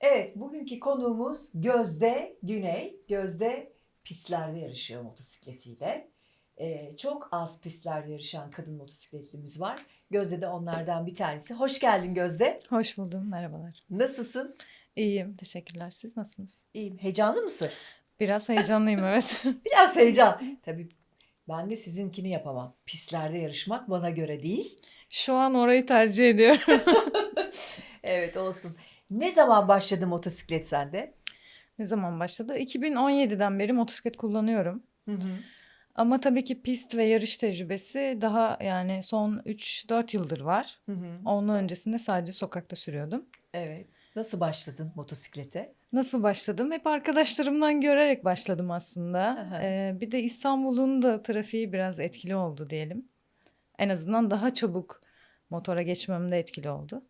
Evet, bugünkü konuğumuz Gözde Güney. Gözde pistlerde yarışıyor motosikletiyle. Ee, çok az pistlerde yarışan kadın motosikletlimiz var. Gözde de onlardan bir tanesi. Hoş geldin Gözde. Hoş buldum, merhabalar. Nasılsın? İyiyim, teşekkürler. Siz nasılsınız? İyiyim. Heyecanlı mısın? Biraz heyecanlıyım evet. Biraz heyecan. Tabii ben de sizinkini yapamam. Pistlerde yarışmak bana göre değil. Şu an orayı tercih ediyorum. Evet olsun. Ne zaman başladı motosiklet sende? ne zaman başladı? 2017'den beri motosiklet kullanıyorum. Hı hı. Ama tabii ki pist ve yarış tecrübesi daha yani son 3-4 yıldır var. Hı hı. Onun öncesinde sadece sokakta sürüyordum. Evet. Nasıl başladın motosiklete? Nasıl başladım? Hep arkadaşlarımdan görerek başladım aslında. Aha. Ee, bir de İstanbul'un da trafiği biraz etkili oldu diyelim. En azından daha çabuk motora geçmemde etkili oldu.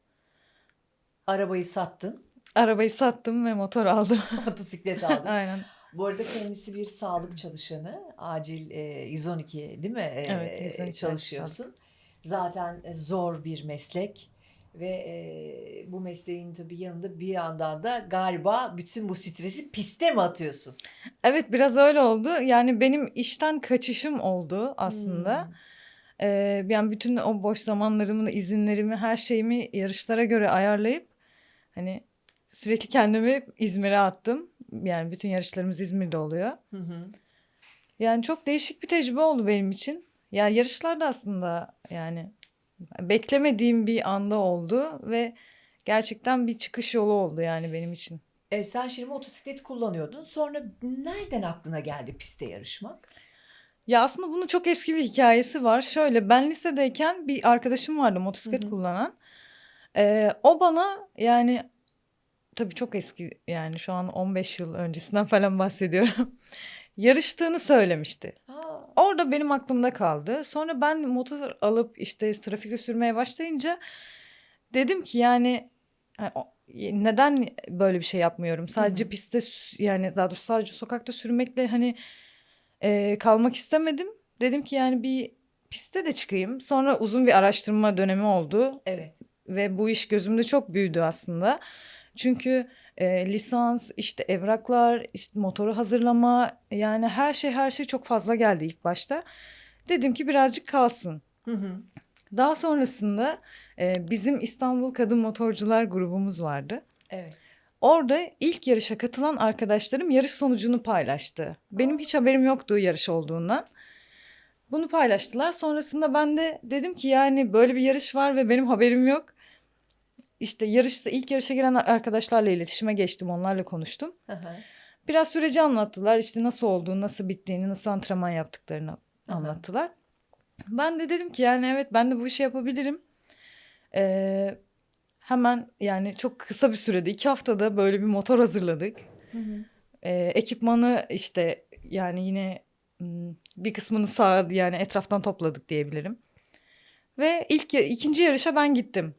Arabayı sattın, Arabayı sattım ve motor aldım. motosiklet aldın. Aynen. Bu arada kendisi bir sağlık çalışanı. Acil e, 112 değil mi? E, Evet, 112 çalışıyorsun. Zaten e, zor bir meslek ve e, bu mesleğin tabii yanında bir yandan da galiba bütün bu stresi piste mi atıyorsun? Evet biraz öyle oldu. Yani benim işten kaçışım oldu aslında. Hmm. Ee, yani bütün o boş zamanlarımı, izinlerimi, her şeyimi yarışlara göre ayarlayıp hani sürekli kendimi İzmir'e attım. Yani bütün yarışlarımız İzmir'de oluyor. Hı hı. Yani çok değişik bir tecrübe oldu benim için. Ya yarışlar da aslında yani beklemediğim bir anda oldu ve gerçekten bir çıkış yolu oldu yani benim için. E, sen şimdi motosiklet kullanıyordun. Sonra nereden aklına geldi piste yarışmak? Ya aslında bunun çok eski bir hikayesi var. Şöyle ben lisedeyken bir arkadaşım vardı motosiklet Hı hı. kullanan. Ee, o bana yani tabii çok eski yani şu an 15 yıl öncesinden falan bahsediyorum. Yarıştığını söylemişti. Orada benim aklımda kaldı. Sonra ben motor alıp işte trafikte sürmeye başlayınca dedim ki yani o- neden böyle bir şey yapmıyorum? Sadece hı. pistte sü- yani daha doğrusu sadece sokakta sürmekle hani e, kalmak istemedim. Dedim ki yani bir piste de çıkayım. Sonra uzun bir araştırma dönemi oldu evet. Ve bu iş gözümde çok büyüdü aslında. Çünkü e, lisans, işte evraklar, işte motoru hazırlama yani her şey her şey çok fazla geldi ilk başta. Dedim ki birazcık kalsın. Hı hı. Daha sonrasında e, bizim İstanbul Kadın Motorcular grubumuz vardı. Evet. Orada ilk yarışa katılan arkadaşlarım yarış sonucunu paylaştı. Benim hiç haberim yoktu yarış olduğundan. Bunu paylaştılar. Sonrasında ben de dedim ki yani böyle bir yarış var ve benim haberim yok. İşte yarışta ilk yarışa giren arkadaşlarla iletişime geçtim. Onlarla konuştum. Hı hı. Biraz süreci anlattılar. İşte nasıl olduğunu, nasıl bittiğini, nasıl antrenman yaptıklarını hı. anlattılar. Ben de dedim ki yani evet ben de bu işi yapabilirim. Ee, hemen yani çok kısa bir sürede iki haftada böyle bir motor hazırladık. Hı hı. Ee, ekipmanı işte yani yine bir kısmını sağ yani etraftan topladık diyebilirim. Ve ilk ikinci yarışa ben gittim.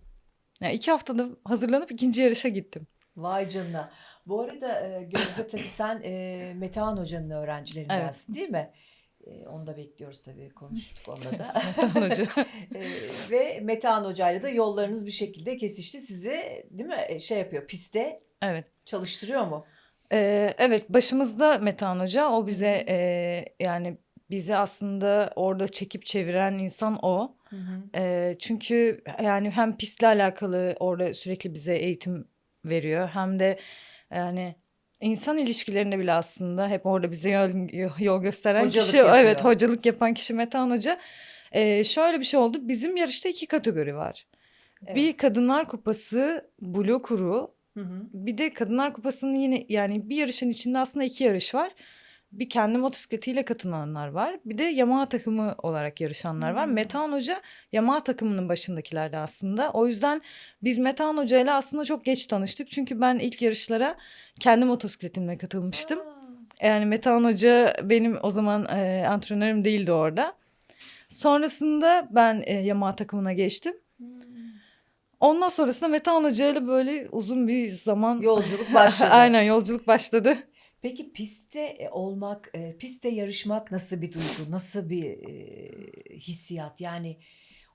Yani iki haftada hazırlanıp ikinci yarışa gittim. Vay canına. Bu arada e, Gözde tabii sen e, Metehan Hoca'nın öğrencilerindensin değil mi? E, onu da bekliyoruz tabii konuştuk onunla da. Metehan Hoca. E, ve Metehan Hoca'yla da yollarınız bir şekilde kesişti. Sizi değil mi e, şey yapıyor piste Evet. çalıştırıyor mu? Ee, evet başımızda Metehan Hoca o bize e, yani bizi aslında orada çekip çeviren insan o. Hı hı. Ee, çünkü yani hem pistle alakalı orada sürekli bize eğitim veriyor hem de yani insan ilişkilerinde bile aslında hep orada bize yol, yol gösteren Hocalık kişi yapıyor. evet hocalık yapan kişi Metehan Hoca. Ee, şöyle bir şey oldu bizim yarışta iki kategori var. Evet. Bir Kadınlar Kupası Blue Kuru Hı hı. bir de Kadınlar Kupası'nın yine yani bir yarışın içinde aslında iki yarış var. Bir kendi motosikletiyle katılanlar var. Bir de Yamaha takımı olarak yarışanlar var. Hmm. Metehan Hoca Yamaha takımının başındakilerdi aslında. O yüzden biz Metehan Hoca ile aslında çok geç tanıştık. Çünkü ben ilk yarışlara kendi motosikletimle katılmıştım. Aa, Yani Metehan Hoca benim o zaman e, antrenörüm değildi orada. Sonrasında ben e, Yamaha takımına geçtim. hmm. Ondan sonrasında Metehan Hoca ile böyle uzun bir zaman Yolculuk başladı. Aynen yolculuk başladı. Peki pistte e, olmak, e, pistte yarışmak nasıl bir duygu, nasıl bir e, hissiyat? Yani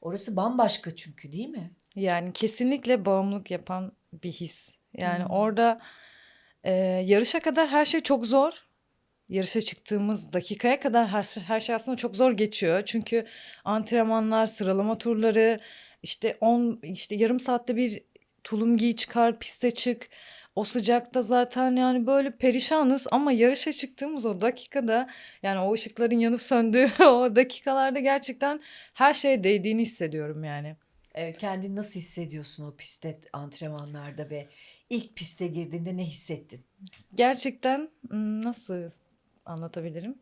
orası bambaşka çünkü değil mi? Yani kesinlikle bağımlılık yapan bir his. Yani Hmm. orada e, yarışa kadar her şey çok zor. Yarışa çıktığımız dakikaya kadar her, her şey aslında çok zor geçiyor. Çünkü antrenmanlar, sıralama turları, işte 10 işte yarım saatte bir tulum giy çıkar, piste çık. O sıcakta zaten yani böyle perişanız ama yarışa çıktığımız o dakikada yani o ışıkların yanıp söndüğü o dakikalarda gerçekten her şeye değdiğini hissediyorum yani. Evet, kendini nasıl hissediyorsun o pistte antrenmanlarda ve ilk piste girdiğinde ne hissettin? Gerçekten nasıl anlatabilirim?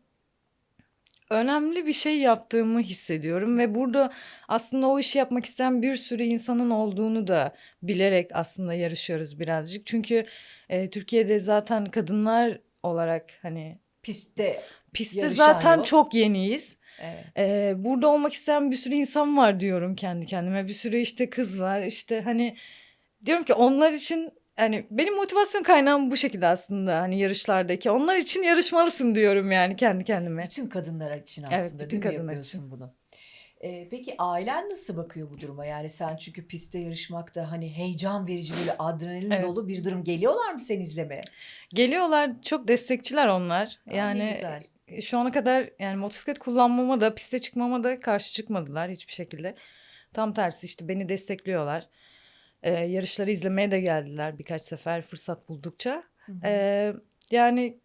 Önemli bir şey yaptığımı hissediyorum ve burada aslında o işi yapmak isteyen bir sürü insanın olduğunu da bilerek aslında yarışıyoruz birazcık. Çünkü e, Türkiye'de zaten kadınlar olarak hani Pistte pistte zaten yok. çok yeniyiz. evet. Ee, burada olmak isteyen bir sürü insan var diyorum kendi kendime. Bir sürü işte kız var. İşte hani diyorum ki onlar için hani benim motivasyon kaynağım bu şekilde aslında hani yarışlardaki. Onlar için yarışmalısın diyorum yani kendi kendime. Bütün kadınlar için Evet, aslında bütün değil mi kadınlar yapıyorsun bunu? Ee, peki ailen nasıl bakıyor bu duruma? Yani sen çünkü pistte yarışmakta hani heyecan verici böyle adrenalin Evet. dolu bir durum. Geliyorlar mı seni izlemeye? Geliyorlar çok destekçiler onlar. Aa, ne Yani güzel. şu ana kadar yani motosiklet kullanmama da piste çıkmama da karşı çıkmadılar hiçbir şekilde. Tam tersi işte beni destekliyorlar. Ee, yarışları izlemeye de geldiler birkaç sefer fırsat buldukça. Hı hı. Ee, yani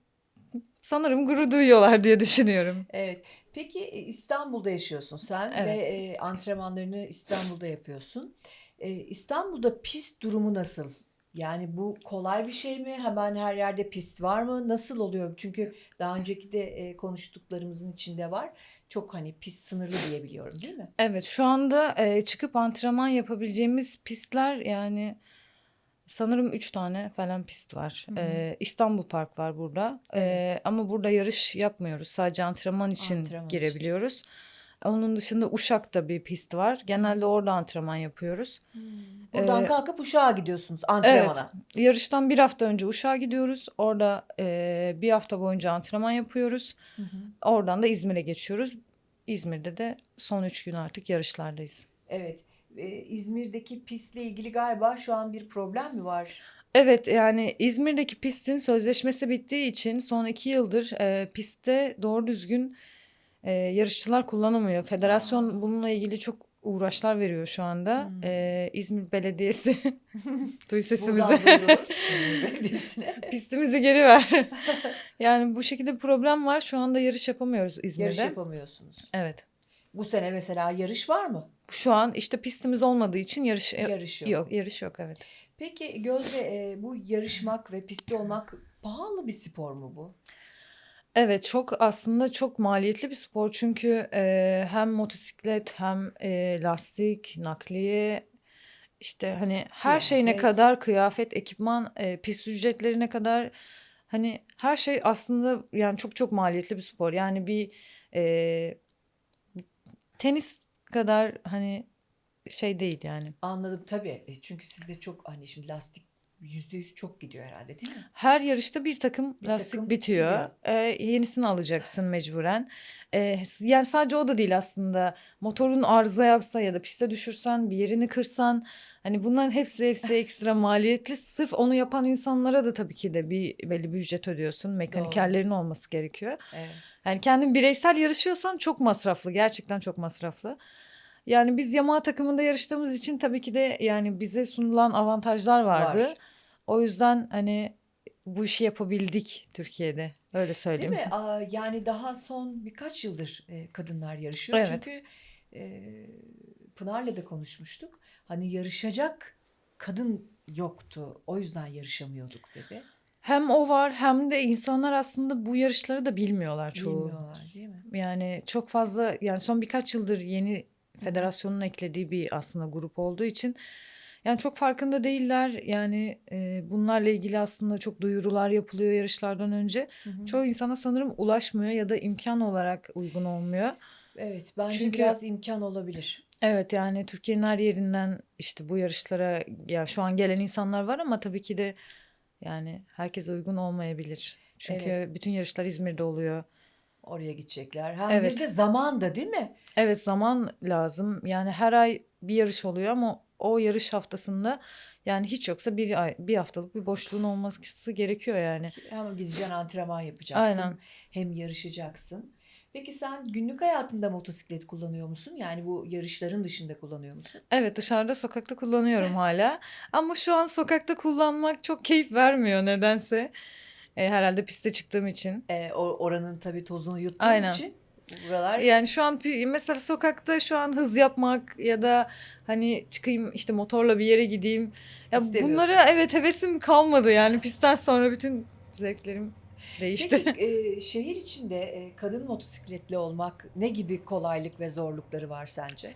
sanırım gurur duyuyorlar diye düşünüyorum. Evet. Peki e, İstanbul'da yaşıyorsun sen Evet. ve e, antrenmanlarını İstanbul'da yapıyorsun. E, İstanbul'da pist durumu nasıl? Yani bu kolay bir şey mi? Hemen her yerde pist var mı? Nasıl oluyor? Çünkü daha önceki de e, konuştuklarımızın içinde var. Çok hani pist sınırlı diyebiliyorum değil mi? Evet şu anda e, çıkıp antrenman yapabileceğimiz pistler yani sanırım üç tane falan pist var. Hı hı. E, İstanbul Park var burada E, ama burada yarış yapmıyoruz sadece antrenman için Antrenman için. Onun dışında Uşak'ta bir pist var. Genelde orada antrenman yapıyoruz. Buradan Ee, kalkıp Uşak'a gidiyorsunuz antrenmana. Yarıştan bir hafta önce Uşak'a gidiyoruz. Orada e, bir hafta boyunca antrenman yapıyoruz. Hı hı. Oradan da İzmir'e geçiyoruz. İzmir'de de son üç gün artık yarışlardayız. Evet. E, İzmir'deki pistle ilgili galiba şu an bir problem mi var? Evet yani İzmir'deki pistin sözleşmesi bittiği için son iki yıldır e, pistte doğru düzgün e, yarışçılar kullanamıyor. Federasyon bununla ilgili çok uğraşlar veriyor şu anda. Hmm. E, İzmir Belediyesi duy sesimizi. Pistimizi geri ver. yani bu şekilde bir problem var. Şu anda yarış yapamıyoruz İzmir'de. Yarış yapamıyorsunuz. Evet. Bu sene mesela yarış var mı? Şu an işte pistimiz olmadığı için yarış Yarış yok. yok. Yarış yok evet. Peki Gözde e, bu yarışmak ve pistte olmak pahalı bir spor mu bu? Evet çok aslında çok maliyetli bir spor çünkü e, hem motosiklet hem e, lastik, nakliye işte hani her şeyine Kıyafet. kadar kıyafet, ekipman, e, pist ücretlerine kadar hani her şey aslında yani çok çok maliyetli bir spor. Yani bir e, tenis kadar hani şey değil yani. Anladım tabii. E, çünkü sizde çok hani şimdi lastik yüzde yüz çok gidiyor herhalde değil mi? Her yarışta bir takım Bir lastik takım bitiyor. gidiyor. Ee, yenisini alacaksın mecburen. Ee, yani sadece o da değil aslında. Motorun arıza yapsa ya da piste düşürsen, bir yerini kırsan, hani bunların hepsi hepsi ekstra maliyetli. Sırf onu yapan insanlara da tabii ki de bir belli bir ücret ödüyorsun. Mekanikerlerin olması gerekiyor. Evet. Yani kendin bireysel yarışıyorsan çok masraflı, gerçekten çok masraflı. Yani biz Yamaha takımında yarıştığımız için tabii ki de yani bize sunulan avantajlar vardı. Var. O yüzden hani bu işi yapabildik Türkiye'de. Öyle Değil söyleyeyim. mi? Aa, yani daha son birkaç yıldır e, kadınlar yarışıyor. Evet. Çünkü e, Pınar'la da konuşmuştuk. Hani yarışacak kadın yoktu. O yüzden yarışamıyorduk dedi. Hem o var hem de insanlar aslında bu yarışları da bilmiyorlar çoğu. Bilmiyorlar değil mi? Yani çok fazla yani son birkaç yıldır yeni federasyonun eklediği bir aslında grup olduğu için yani çok farkında değiller. Yani e, bunlarla ilgili aslında çok duyurular yapılıyor yarışlardan önce. Hı hı. Çoğu insana sanırım ulaşmıyor ya da imkan olarak uygun olmuyor. Evet bence Çünkü- biraz imkan olabilir. Evet yani Türkiye'nin her yerinden işte bu yarışlara ya şu an gelen insanlar var ama tabii ki de yani herkes uygun olmayabilir. Çünkü Evet. bütün yarışlar İzmir'de oluyor. Oraya gidecekler. Hem Evet. bir de zaman da değil mi? Evet zaman lazım. Yani her ay bir yarış oluyor ama o yarış haftasında yani hiç yoksa bir ay bir haftalık bir boşluğun olması gerekiyor yani. Hem gideceksin antrenman yapacaksın. Aynen. Hem yarışacaksın. Peki sen günlük hayatında motosiklet kullanıyor musun? Yani bu yarışların dışında kullanıyor musun? Evet dışarıda sokakta kullanıyorum hala. Ama şu an sokakta kullanmak çok keyif vermiyor nedense. E, herhalde piste çıktığım için. O- oranın tabii tozunu yuttuğun Aynen. için buralar Yani şu an mesela sokakta şu an hız yapmak ya da hani çıkayım işte motorla bir yere gideyim. Ya bunlara evet hevesim kalmadı yani pistten sonra bütün zevklerim değişti. Peki e, şehir içinde e, kadın motosikletli olmak ne gibi kolaylık ve zorlukları var sence?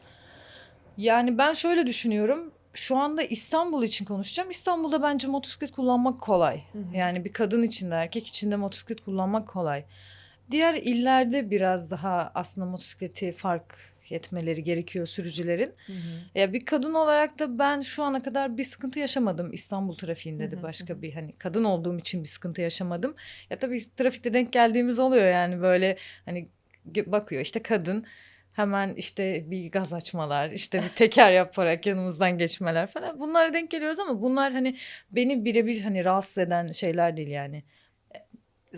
Yani ben şöyle düşünüyorum. Şu anda İstanbul için konuşacağım. İstanbul'da bence motosiklet kullanmak kolay. Hı hı. Yani bir kadın için de erkek için de motosiklet kullanmak kolay. Diğer illerde biraz daha aslında motosikleti fark etmeleri gerekiyor sürücülerin. Ya bir kadın olarak da ben şu ana kadar bir sıkıntı yaşamadım İstanbul trafiğinde Hı de hı, başka hı. bir hani kadın olduğum için bir sıkıntı yaşamadım. Ya tabii trafikte denk geldiğimiz oluyor yani böyle hani bakıyor işte kadın hemen işte bir gaz açmalar işte bir teker yaparak yanımızdan geçmeler falan bunlara denk geliyoruz ama bunlar hani beni birebir hani rahatsız eden şeyler değil yani.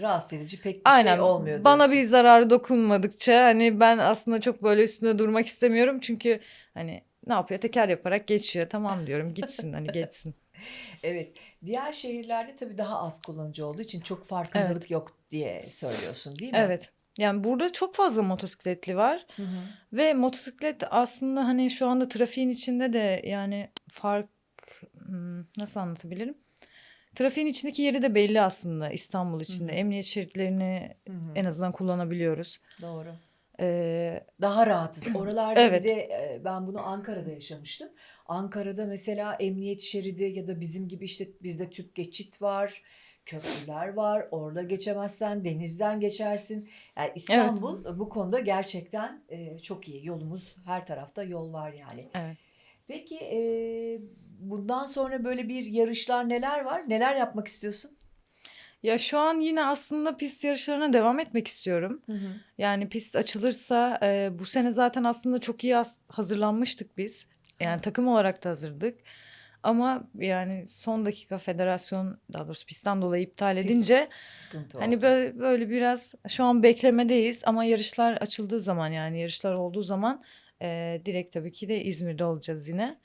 Rahatsız edici pek bir Aynen şey olmuyor bana bir diyorsun. zararı dokunmadıkça hani ben aslında çok böyle üstünde durmak istemiyorum çünkü hani ne yapıyor teker yaparak geçiyor tamam diyorum gitsin hani geçsin. Evet. Diğer şehirlerde tabii daha az kullanıcı olduğu için çok farkındalık yok diye söylüyorsun değil mi? Evet yani burada çok fazla motosikletli var Hı hı. ve motosiklet aslında hani şu anda trafiğin içinde de yani fark hmm, nasıl anlatabilirim? Trafiğin içindeki yeri de belli aslında İstanbul içinde. hı. Emniyet şeritlerini Hı hı. en azından kullanabiliyoruz. Doğru. Ee, Daha rahatız. Oralarda Evet. bir de e, ben bunu Ankara'da yaşamıştım. Ankara'da mesela emniyet şeridi ya da bizim gibi işte bizde tüp geçit var. Köprüler var. Orada geçemezsen denizden geçersin. Yani İstanbul bu konuda gerçekten e, çok iyi. Yolumuz her tarafta yol var yani. evet. Peki e, bundan sonra böyle bir yarışlar neler var? Neler yapmak istiyorsun? Ya şu an yine aslında pist yarışlarına devam etmek istiyorum. Yani pist açılırsa e, bu sene zaten aslında çok iyi as- hazırlanmıştık biz. Yani takım olarak da hazırdık. Ama yani son dakika federasyon daha doğrusu pistten dolayı iptal Pist edince sıkıntı hani böyle, böyle biraz şu an beklemedeyiz ama yarışlar açıldığı zaman yani yarışlar olduğu zaman e, direkt tabii ki de İzmir'de olacağız yine.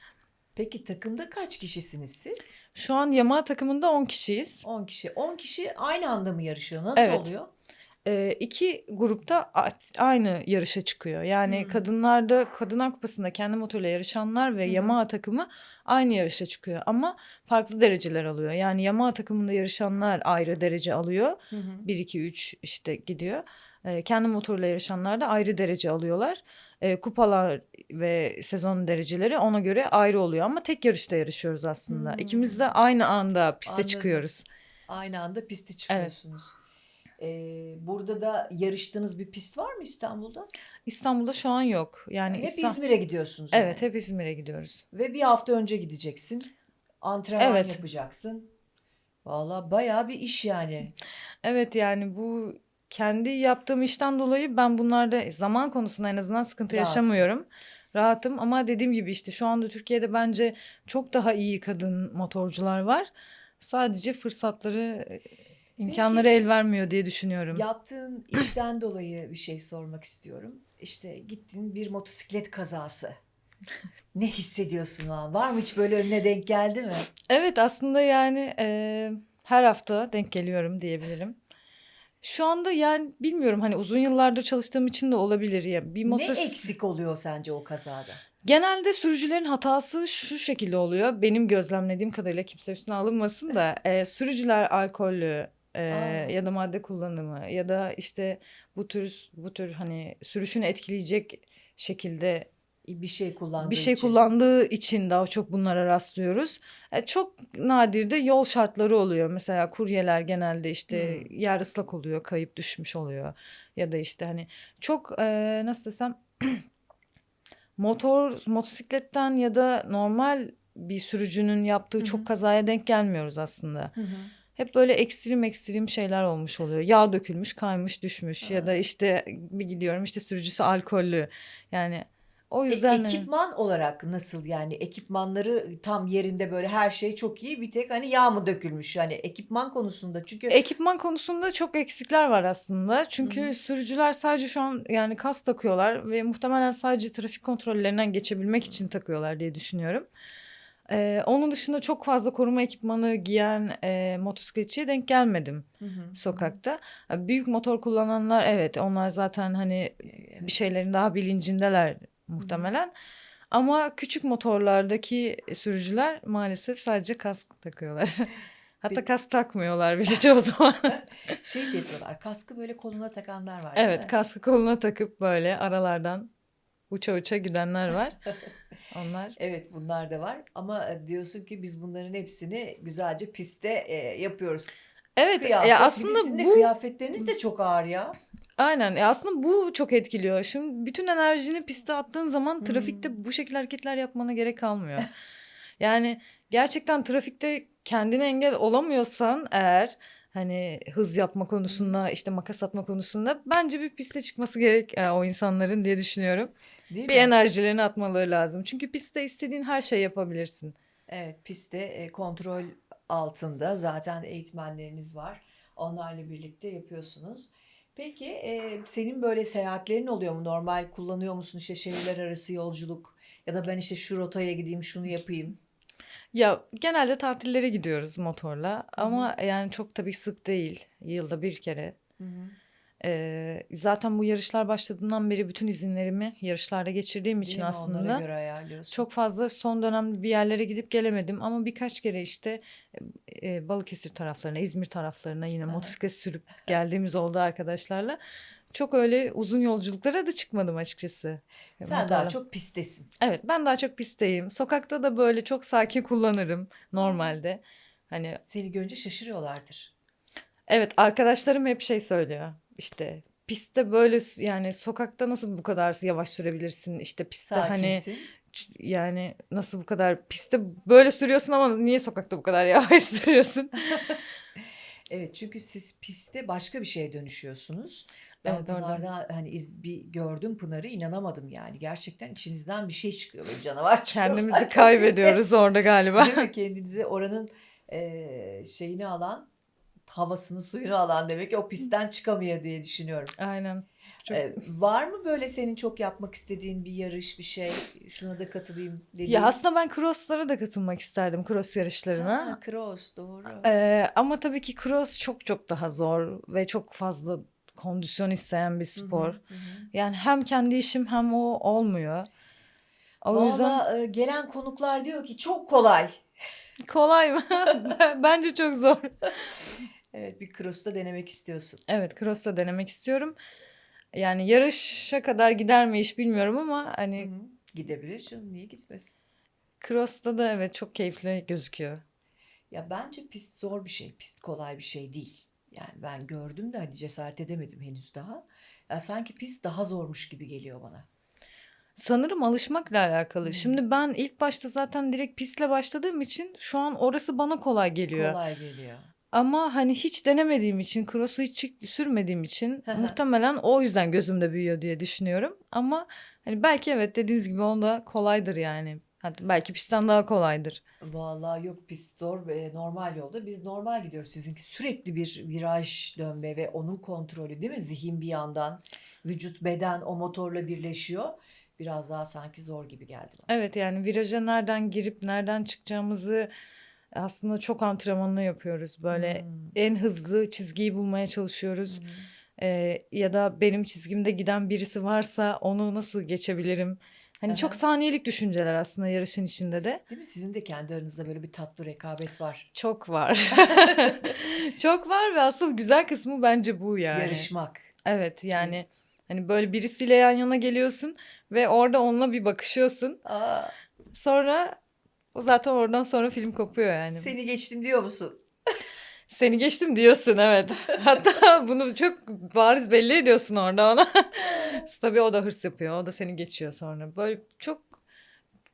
Peki takımda kaç kişisiniz siz? Şu an Yamaha takımında 10 kişiyiz. 10 kişi. 10 kişi aynı anda mı yarışıyor? Nasıl Evet. oluyor? e, iki grupta a- aynı yarışa çıkıyor. Yani Hmm. kadınlarda Kadınlar Kupası'nda kendi motoruyla yarışanlar ve Hı hı. Yamaha takımı aynı yarışa çıkıyor ama farklı dereceler alıyor. Yani Yamaha takımında yarışanlar ayrı derece alıyor. 1 2 3 işte gidiyor. E, kendi motoruyla yarışanlar da ayrı derece alıyorlar. E, kupalar ve sezon dereceleri ona göre ayrı oluyor ama tek yarışta yarışıyoruz aslında. Hmm. İkimiz de aynı anda piste Anladım. çıkıyoruz. Aynı anda piste çıkıyorsunuz. Ee, burada da yarıştığınız bir pist var mı İstanbul'da? İstanbul'da şu an yok. Yani Hep İstan- İzmir'e gidiyorsunuz. yani. Evet hep İzmir'e gidiyoruz. Ve bir hafta önce gideceksin. Antrenman Evet. yapacaksın. Valla bayağı bir iş yani. Evet yani bu kendi yaptığım işten dolayı ben bunlarda zaman konusunda en azından sıkıntı Rahatsın. yaşamıyorum. Rahatım ama dediğim gibi işte şu anda Türkiye'de bence çok daha iyi kadın motorcular var. Sadece fırsatları, e, imkanları el vermiyor diye düşünüyorum. Yaptığın işten dolayı bir şey sormak istiyorum. İşte gittin bir motosiklet kazası. Ne hissediyorsun o an? Var mı hiç böyle önüne denk geldi mi? Evet aslında yani e, her hafta denk geliyorum diyebilirim. Şu anda yani bilmiyorum hani uzun yıllardır çalıştığım için de olabilir ya. Bir motor... Ne eksik oluyor sence o kazada? Genelde sürücülerin hatası şu şekilde oluyor. Benim gözlemlediğim kadarıyla kimse üstüne alınmasın da e, sürücüler alkollü e, Aa. ya da madde kullanımı ya da işte bu tür bu tür hani sürüşünü etkileyecek şekilde Bir şey kullandığı bir şey için. kullandığı için daha çok bunlara rastlıyoruz. E, çok nadir de yol şartları oluyor. Mesela kuryeler genelde işte Hmm. yer ıslak oluyor, kayıp düşmüş oluyor. Ya da işte hani çok e, nasıl desem motor motosikletten ya da normal bir sürücünün yaptığı Hı hı. çok kazaya denk gelmiyoruz aslında. Hı hı. Hep böyle ekstrem ekstrem şeyler olmuş oluyor. Yağ dökülmüş, kaymış, düşmüş ya Aa. da işte bir gidiyorum işte sürücüsü alkollü. Yani O E, yüzden hani- ekipman olarak nasıl yani ekipmanları tam yerinde böyle her şey çok iyi bir tek hani yağ mı dökülmüş yani ekipman konusunda çünkü Ekipman konusunda çok eksikler var aslında. Çünkü Hı hı. sürücüler sadece şu an yani kask takıyorlar ve muhtemelen sadece trafik kontrollerinden geçebilmek için takıyorlar diye düşünüyorum. Ee, onun dışında çok fazla koruma ekipmanı giyen e, motosikletçiye denk gelmedim Hı hı. sokakta. Büyük motor kullananlar evet onlar zaten hani bir şeylerin daha bilincindeler muhtemelen. Ama küçük motorlardaki sürücüler maalesef sadece kask takıyorlar. Hatta kask takmıyorlar bile çoğu zaman. şey de yapıyorlar kaskı böyle koluna takanlar var Evet kaskı koluna takıp böyle aralardan uça uça gidenler var. Onlar Evet bunlar da var ama e, diyorsun ki biz bunların hepsini güzelce pistte e, yapıyoruz. Evet Kıyafet, ya bir de aslında sizin de bu kıyafetleriniz de çok ağır ya. aynen ya aslında bu çok etkiliyor. Şimdi bütün enerjini piste attığın zaman Hmm. trafikte bu şekilde hareketler yapmana gerek kalmıyor. Yani gerçekten trafikte kendine engel olamıyorsan eğer hani hız yapma konusunda işte makas atma konusunda bence bir piste çıkması gerek e, o insanların diye düşünüyorum. Değil Bir mi? enerjilerini atmaları lazım. Çünkü pistte istediğin her şeyi yapabilirsin. Evet pistte e, kontrol altında zaten eğitmenleriniz var. Onlarla birlikte yapıyorsunuz. Peki e, senin böyle seyahatlerin oluyor mu? Normal kullanıyor musun işte şehirler arası yolculuk ya da ben işte şu rotaya gideyim şunu yapayım. Ya genelde tatillere gidiyoruz motorla ama yani çok tabii sık değil. Yılda bir kere. Ee, zaten bu yarışlar başladığından beri bütün izinlerimi yarışlarda geçirdiğim için Değil mi? Onlara aslında göre ayarlıyorsun. çok fazla son dönemde bir yerlere gidip gelemedim ama birkaç kere işte e, Balıkesir taraflarına, İzmir taraflarına yine Aha. motosiklet sürüp geldiğimiz oldu arkadaşlarla. Çok öyle uzun yolculuklara da çıkmadım açıkçası. Sen daha Motorla. çok pisttesin. Evet ben daha çok pistteyim. Sokakta da böyle çok sakin kullanırım normalde. Hani Seni görünce şaşırıyorlardır. evet arkadaşlarım hep şey söylüyor. İşte pistte böyle yani sokakta nasıl bu kadar yavaş sürebilirsin? İşte pistte hani Sakinsin. ç- yani nasıl bu kadar pistte böyle sürüyorsun ama niye sokakta bu kadar yavaş sürüyorsun? Evet çünkü siz pistte başka bir şeye dönüşüyorsunuz. Ben Evet. Pınar'da hani iz, bir gördüm Pınar'ı inanamadım yani. Gerçekten içinizden bir şey çıkıyor böyle canavar çıkıyor. Kendimizi kaybediyoruz orada galiba. Değil mi? Kendinizi oranın eee, şeyini alan, havasını suyunu alan demek ki o pistten çıkamıyor diye düşünüyorum. Aynen. Çok- Eee, var mı böyle senin çok yapmak istediğin bir yarış, bir şey? Şuna da katılayım dediğin. Ya aslında ben crosslara da katılmak isterdim cross yarışlarına. Ha, cross doğru. Ee, ama tabii ki cross çok çok daha zor ve çok fazla kondisyon isteyen bir hı, spor. hı hı. Yani hem kendi işim hem o olmuyor. O yüzden Valla e, gelen konuklar diyor ki çok kolay. kolay mı? Bence çok zor. Evet bir cross'ta denemek istiyorsun. Evet, cross da denemek istiyorum. Yani yarışa kadar gider mi iş bilmiyorum ama hani hı. Gidebilir canım niye gitmesin? cross'ta da evet çok keyifli gözüküyor. Ya bence pist zor bir şey. Pist kolay bir şey değil. Yani ben gördüm de hani cesaret edemedim henüz daha. Ya sanki pist daha zormuş gibi geliyor bana. Sanırım alışmakla alakalı. Hmm. Şimdi ben ilk başta zaten direkt pistle başladığım için şu an orası bana kolay geliyor. Kolay geliyor. Ama hani hiç denemediğim için, cross'u hiç sürmediğim için muhtemelen o yüzden gözümde büyüyor diye düşünüyorum. Ama hani belki evet dediğiniz gibi onda kolaydır yani. Hatta belki pistten daha kolaydır. Vallahi yok pist zor ve normal yolda. Biz normal gidiyoruz. Sizinki sürekli bir viraj dönme ve onun kontrolü değil mi? Zihin bir yandan, vücut beden o motorla birleşiyor. Biraz daha sanki zor gibi geldi bana. Evet yani viraja nereden girip nereden çıkacağımızı aslında çok antrenmanla yapıyoruz. Böyle Hmm. en hızlı çizgiyi bulmaya çalışıyoruz. Hı. Ee, ya da benim çizgimde giden birisi varsa onu nasıl geçebilirim? Hani çok Aha. saniyelik düşünceler aslında yarışın içinde de. Değil mi? Sizin de kendi aranızda böyle bir tatlı rekabet var. Çok var. Çok var ve asıl güzel kısmı bence bu yani. Yarışmak. Evet yani hani böyle birisiyle yan yana geliyorsun ve orada onunla bir bakışıyorsun. Aa, Sonra o zaten oradan sonra film kopuyor yani. seni geçtim diyor musun? Seni geçtim diyorsun evet. Hatta bunu çok bariz belli ediyorsun orada ona. Tabii o da hırs yapıyor. O da seni geçiyor sonra. Böyle çok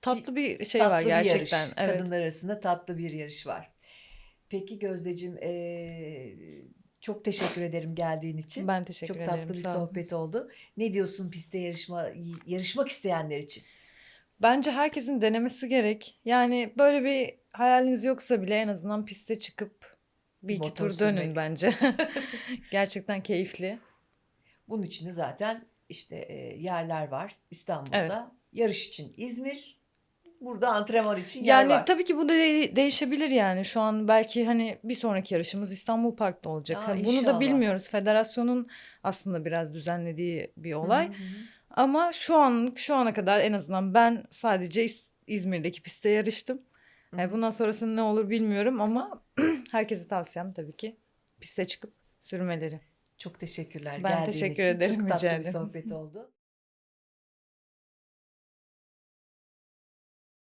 tatlı bir şey tatlı var bir gerçekten. yarış. Evet. Kadınlar arasında tatlı bir yarış var. Peki Gözdeciğim eee, Çok teşekkür ederim geldiğin için. Ben teşekkür Çok ederim. tatlı bir sohbet oldu. Ne diyorsun pistte yarışma yarışmak isteyenler için? Bence herkesin denemesi gerek. Yani böyle bir hayaliniz yoksa bile en azından piste çıkıp bir iki Motor tur dönün sürmek. bence. Gerçekten keyifli. Bunun için de zaten işte e, yerler var İstanbul'da. Evet. Yarış için İzmir. Burada antrenman için yer Yani var. tabii ki bu da de- değişebilir yani. Şu an belki hani bir sonraki yarışımız İstanbul Park'ta olacak. Aa, Hani Bunu inşallah. da bilmiyoruz. Federasyonun aslında biraz düzenlediği bir olay. Hı hı hı. Ama şu an şu ana kadar en azından ben sadece İz- İzmir'deki pistte yarıştım. Yani hı. bundan sonrasını ne olur bilmiyorum ama herkese tavsiyem tabii ki piste çıkıp sürmeleri. Çok teşekkürler Ben geldiğin teşekkür için. ederim, Çok rica tatlı bir ederim. sohbet oldu.